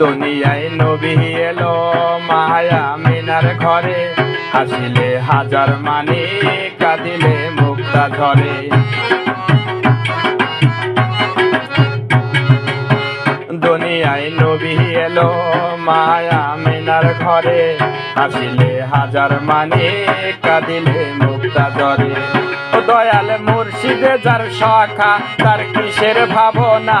দুনিয়ায় নবী এলো মায়া মিনার ঘরে। হাসিলে হাজার মানে কাঁদিলে মুক্তা ধরে দুনিয়ায় নবী এলো মায়া মিনার ঘরে। হাসিলে হাজার মানে কাঁদিলে মুক্তা ধরে দয়াল মুর্শিদে যার শাখা, তার কিসের ভাবনা?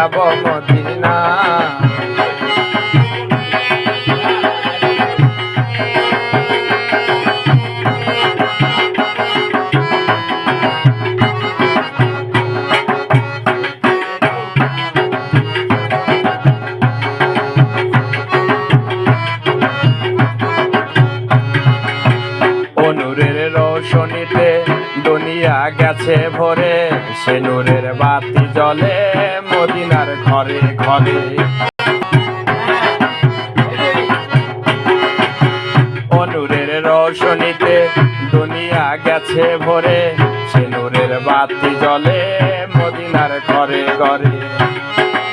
যাব মদিনা। দুনিয়া গেছে ভরে সে নূরের বাতি জ্বলে মদিনার ঘরে ঘরে। অনুরের রোশনীতে দুনিয়া গেছে ভরে। সে নূরের বাতি জলে মদিনার ঘরে ঘরে।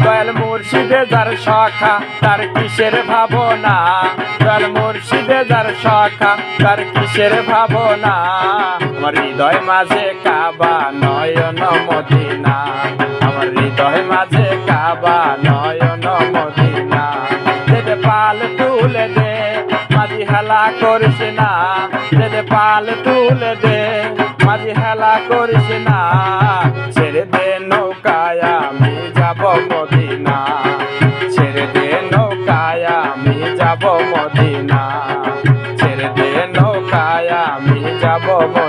দয়াল মুর্শিদে যার শাখা, তার কিসের ভাবনা? দয়াল মুর্শিদে যার শাখা, তার কিসের ভাবনা? আমার হৃদয় মাঝে কাবা, নয়ন মদিনা। আমার হৃদয় মাঝে কাবা, নয়ন মদিনা। দে পাল তুলে দে, মাঝি হেলা করিস না। দে পাল তুলে দে, মাঝি হেলা করিস না। ছেড়ে দে নৌকায়, আমি যাব যাব